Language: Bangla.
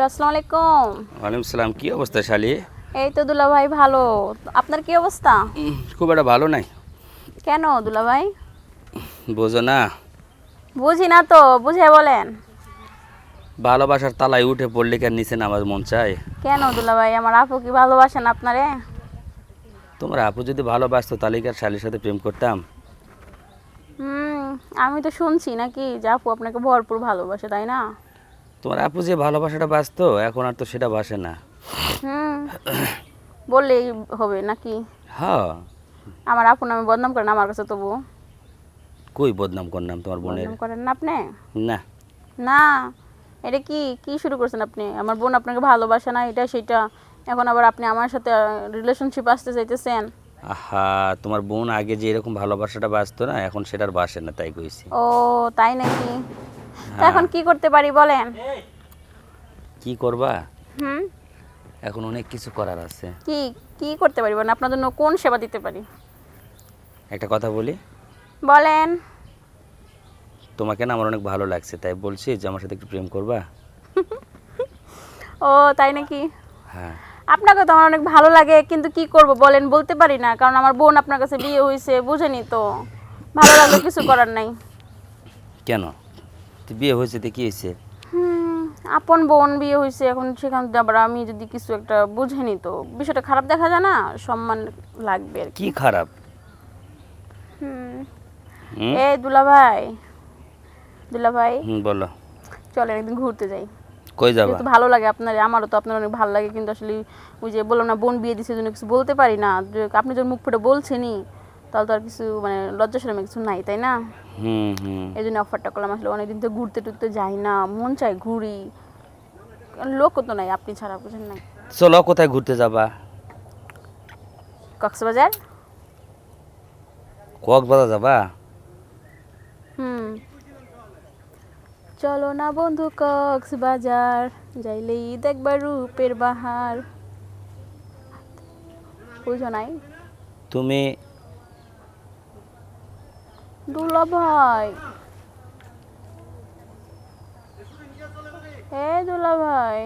হ্যালো আসসালামু আলাইকুম ওয়ালাইকুম সালাম কি অবস্থা শালি? এই তো দুলা ভাই ভালো। আপনার কি অবস্থা? খুব একটা ভালো নাই। কেন দুলা ভাই বোঝো না। বুঝি না তো বুঝে বলেন। ভালোবাসার তালায় উঠে পড়লে কেন নিচে নামাজ মন চায়? কেন দুলা ভাই আমার আপু কি ভালোবাসেন আপনারে? তোমার আপু যদি ভালোবাসতো তাহলে কি আর শালির সাথে প্রেম করতাম? হুম আমি তো শুনছি নাকি যে আপু আপনাকে ভরপুর ভালোবাসে তাই না? তোমার আপু যে ভালোবাসাটা বাসতো এখন আর তো সেটা বাসে না। হুম বললেই হবে নাকি? হ্যাঁ। আমার আপু নামে বদনাম করেন আমার কাছে তবু কই বদনাম করলাম তোমার বোনের? বদনাম করেন না আপনি? না। না এটা কি কি শুরু করছেন আপনি? আমার বোন আপনাকে ভালোবাসে না এটা সেটা। এখন আবার আপনি আমার সাথে রিলেশনশিপ আসতে চাইতেছেন? আহা তোমার বোন আগে যে এরকম ভালোবাসাটা বাসতো না এখন সেটার বাসে না তাই কইছি। ও তাই নাকি? তা এখন কি করতে পারি বলেন? কি করবা? হুম? এখন অনেক কিছু করার আছে। কি কি করতে পারি বলেন? আপনার জন্য কোন সেবা দিতে পারি? একটা কথা বলি। বলেন। তোমাকে না আমার অনেক ভালো লাগছে তাই বলছি যে আমার সাথে একটু প্রেম করবা? ও তাই নাকি? হ্যাঁ। আপনাকে তো আমার অনেক ভালো লাগে কিন্তু কি করব বলেন? বলতে পারি না কারণ আমার বোন আপনার কাছে বিয়ে হয়েছে বুঝেনি তো। ভালো লাগলে কিছু করার নাই। কেন? তো বিয়ে হয়েছে তো কি হয়েছে আপন বোন বিয়ে হয়েছে এখন সেখান থেকে আবার আমি যদি কিছু একটা বুঝেনি তো বিষয়টা খারাপ দেখা যায় না? সম্মান লাগবে আর কি। খারাপ? এ দুলা ভাই দুলা ভাই বলো। চলেন একদিন ঘুরতে যাই। কই যাবা? ভালো লাগে আপনার আমারও তো আপনার অনেক ভালো লাগে কিন্তু আসলে ওই যে বললাম না বোন বিয়ে দিছে জন্য কিছু বলতে পারি না। আপনি যখন মুখ ফুটে বলছেনই তাহলে তো আর কিছু মানে লজ্জা শরমে কিছু নাই তাই না? এই জন্য অফারটা করলাম আসলে অনেকদিন তো ঘুরতে টুরতে যাই না মন চাই ঘুরি। লোক তো নাই আপনি ছাড়া বুঝেন না চলো কোথায় ঘুরতে যাবা? কক্সবাজার? কক্সবাজার যাবা? হুম। চলো না বন্ধু কক্সবাজার যাইলেই দেখবার রূপের বাহার। বুঝো নাই? তুমি দুলা ভাই। এ দুলা ভাই।